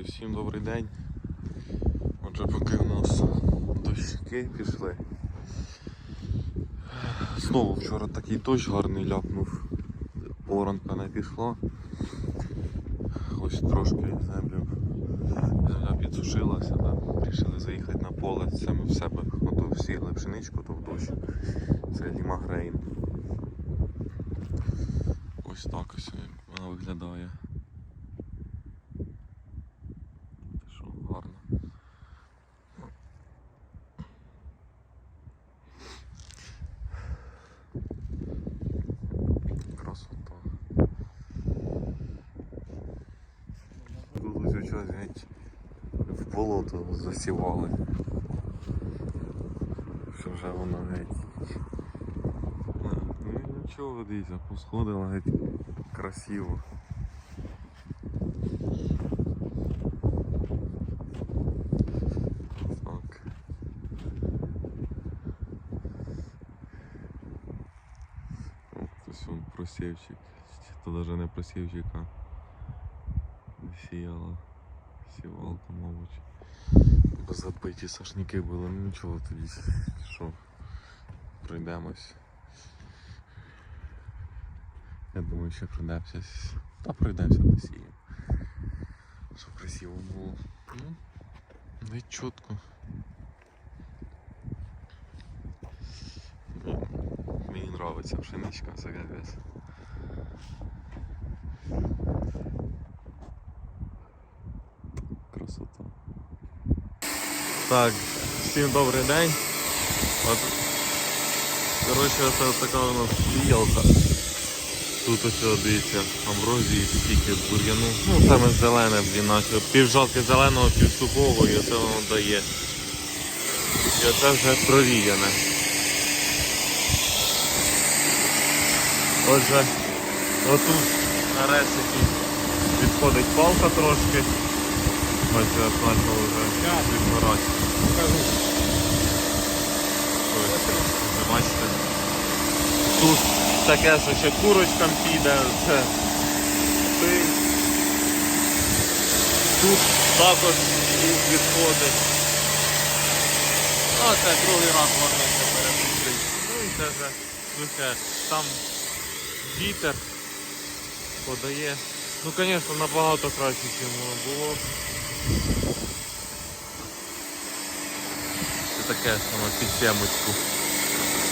Друзі, всім добрий день. Отже, поки у нас дощики пішли. Знову вчора такий дощ гарний ляпнув. Оранка не пішла. Ось трошки землю. Земля підсушилася, да? рішили заїхати на поле. Це ми в себе ото всіли пшеничку, то в дощ. Це лімагрейн. Ось так ось вона виглядає. Тут ось щось геть в болото засівали. Що вже воно геть. Ну нічого, дивіться, посходила геть красиво. Просівчик. Чи То даже не просівчик, а сіяла. Сівалка, мабуть. Бо забиті сашники були, ну нічого тоді. Що, пройдемось. Я думаю, ще пройдемося. Та пройдемося до сіємо. Щоб красиво було. Ну, не чітко. Ну, Мені нравиться пшеничка, це капець. Так, всім добрий день. От, коротше, це така у нас сіялка. Тут ось дивіться, амброзії, стільки бур'яну. Ну, саме зелене, блін, наче півжалки зеленого, пів сухого, і оце воно дає. І оце вже провіяне. Отже, отут на ресики відходить палка трошки. Я почав вже відгорати. Ось, бачите. Тут таке, що ще курочкам піде, це пиль. Тут також відходить. А це другий раз можна ще перепустити. Ну і це вже сухе. Там вітер подає. Ну звісно набагато краще, ніж було. Це таке саме під сімочку.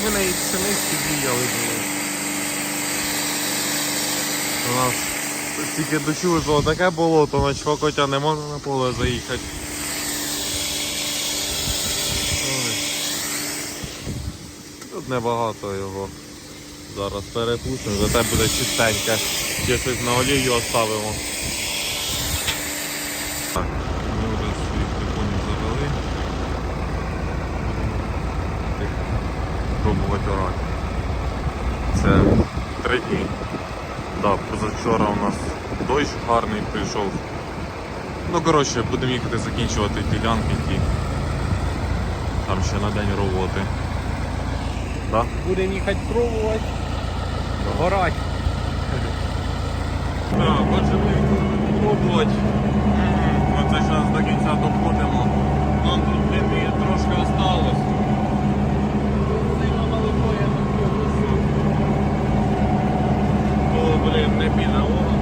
Ми на її пшениці діяли. У нас стільки дощу випало таке болото, на чвакотя не можна на поле заїхати. Тут небагато його. Зараз перепустимо, зате буде чистеньке. Ще щось на олію оставимо. Так, ми вже своїх приконів завели. Пробувати орати. Це три дні. Да, позавчора у нас дощ гарний прийшов. Ну коротше, будемо їхати закінчувати ділянки ті. Там ще на день роботи. Да? Будемо їхати пробувати. Горать. Так, отже ми пробувати. Оце зараз до кінця доходимо. Ну, тут трошки осталось. То, блін, не піде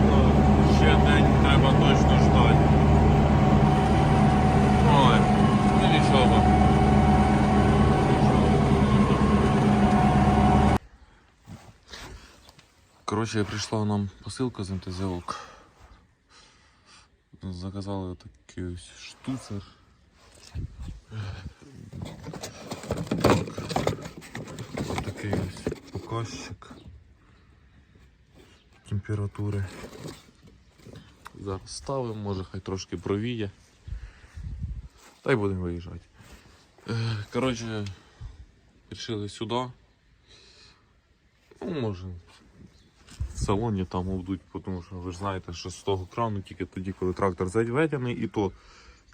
то ще день треба точно ждати. Ой, ну нічого. Коротше, прийшла нам посилка з МТЗОК. Заказали такий ось штуцер. Ось такий ось показчик Температури. Зараз ставимо, може хай трошки провіє. Та й будемо виїжджати. Е, Коротше, вирішили сюди. Ну, може, в салоні там обдуть, тому що ви ж знаєте, що з того крану тільки тоді, коли трактор заведений, і то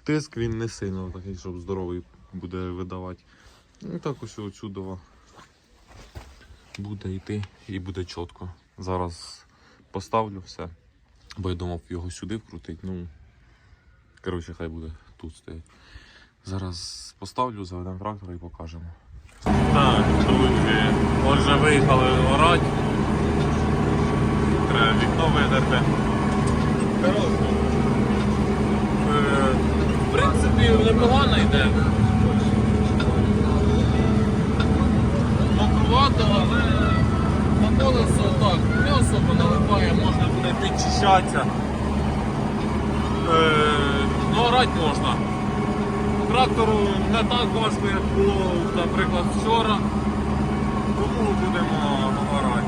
тиск він не сильно такий, щоб здоровий буде видавати. Ну так ось отсюди буде йти і буде чітко. Зараз поставлю все. Бо я думав його сюди вкрутити. Ну, Коротше, хай буде тут стоїть. Зараз поставлю, заведемо трактор і покажемо. Так, друзі, отже виїхали орати. Треба вікно видерти. Е, В принципі, непогано йде. Мокрувато, але на колесо так, не особо налипає, можна буде підчищатися. Е, ну, орати можна. Трактору не так важко, як було, наприклад, вчора. Тому будемо орати.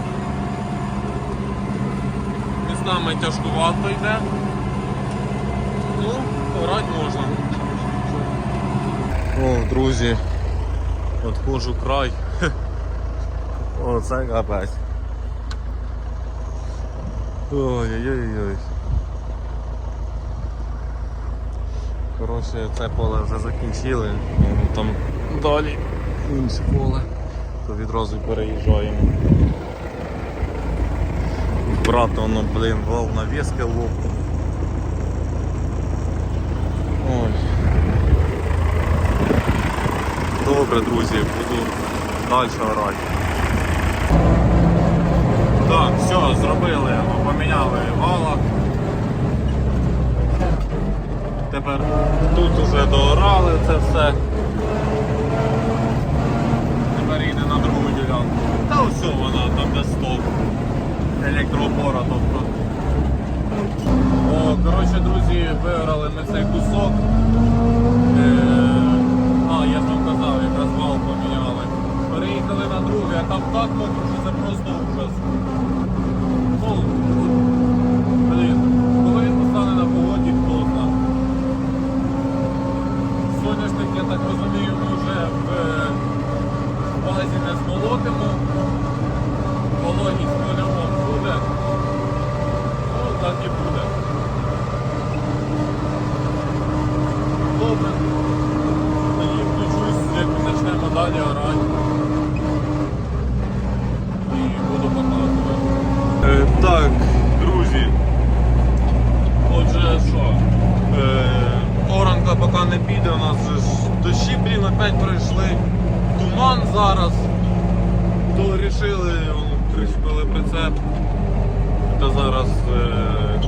Містами тяжкувато йде. Ну, орати можна. О, друзі, отходжу край. Оце капець. Ой-ой-ой. Коротше, це поле вже закінчили, ну, там далі інше поле, то відразу переїжджаємо. Брат, воно, блин, вал навіски лопнув. Ой. Добре, друзі, буду далі орати. Так, все, зробили, поміняли вала. Тепер тут вже доорали це все. Тепер їде на другу ділянку. Та все вона там де стовп. Електроопора, тобто. О, коротше, друзі, виграли ми цей кусок. Е, А, я ж вам казав, якраз вал поміняли. Переїхали на друге, а там так мокро, що це просто ужас. Ну, блін, коли він постане на погоді, хто знає. Соняшник, я так розумію, ми вже в е, базі не змолотимо. Вологість по-любому буде. Ну, так і буде. Добре. Тоді включусь, як ми почнемо далі орати. І буду показувати. Е, так, друзі. Отже, що? Е, оранка поки не піде, у нас же ж дощі, блін, опять пройшли. Туман зараз. То вирішили, причепили прицеп. Та зараз е,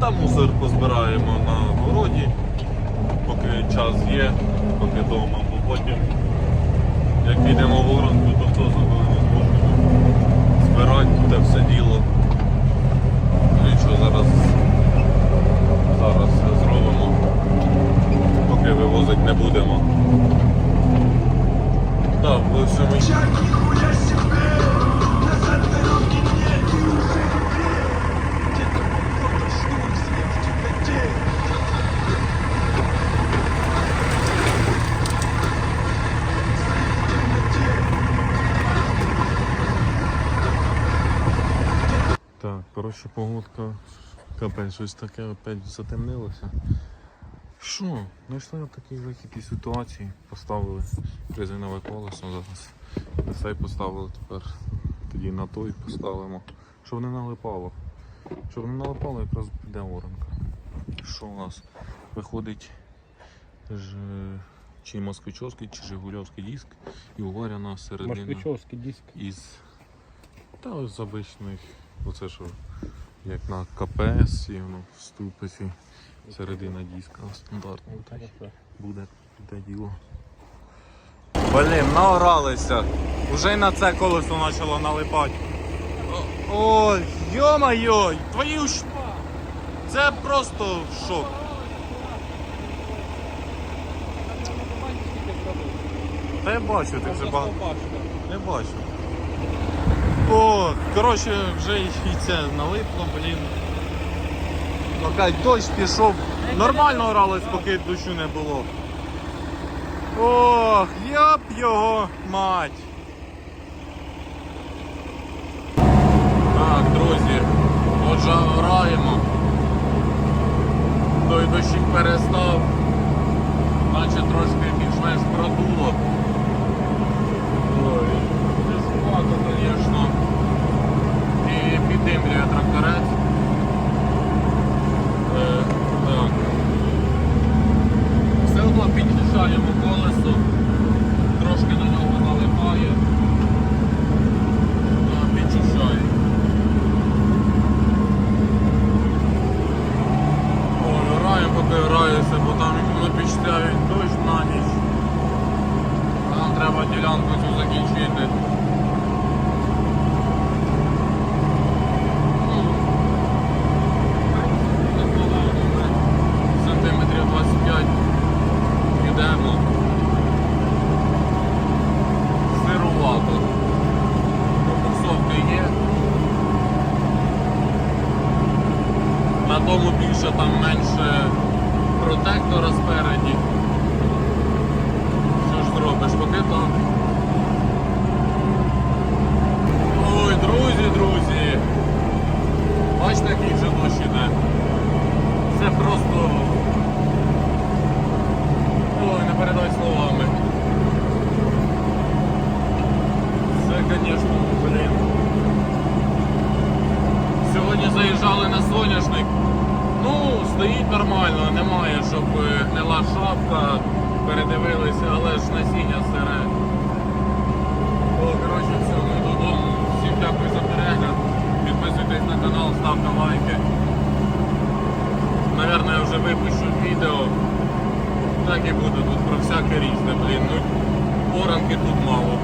та мусор позбираємо на городі, поки час є, поки вдома, бо потім як підемо в оранку, то хто зможемо збирати те все діло. Ну і що зараз, зараз зробимо, поки вивозити не будемо. Так, в общем, Коротше, погодка, капець, щось таке опять затемнилося. Що? Знайшли на такий вихід із ситуації, поставили резинове колесо зараз. На цей поставили тепер, тоді на той поставимо, щоб не налипало. Щоб не налипало, якраз піде оранка. Що у нас виходить ж, чи москвичовський, чи жигульовський диск і уварена середина Москвичовський диск. із та ось з обичних, оце що як на КПС, воно в ступиці середина диска стандартна. Буде те діло. Блін, наоралися. Уже й на це колесо почало налипати. Ой, йо-майо, твою ж. Це просто шок. Та я бачу, ти вже багато. Не бачу. О, коротше, вже і це налипло, блін. Опять дощ пішов. Нормально оралось, поки дощу не було. Ох, я б його мать. Так, друзі, отже граємо. Той дощик перестав. Наче трошки більш-менш продуло. Ой, тяжкувато, звісно. Віддимлює тракторець. Е, так. Все одно підключаємо колесо, трошки на нього налипає, е, підчищає. Граємо, поки граюся, бо там напічтяють дощ на ніч. Нам треба ділянку цю закінчити. Тому більше там менше протектора спереді. Що ж зробиш, поки так. Ой, друзі, друзі. Бачите, який вже дощ іде. Це просто. Ой, не передай словами. Це, звісно, блін. Сьогодні заїжджали на соняшник. Ну, нормально, немає, щоб е, гнила шапка, передивилися, але ж насіння сире. О, коротше, все, ми додому. Всім дякую за перегляд. Підписуйтесь на канал, ставте лайки. Наверно, я вже випущу відео. Так і буде тут про всяке різне, блін. Ну, оранки тут мало.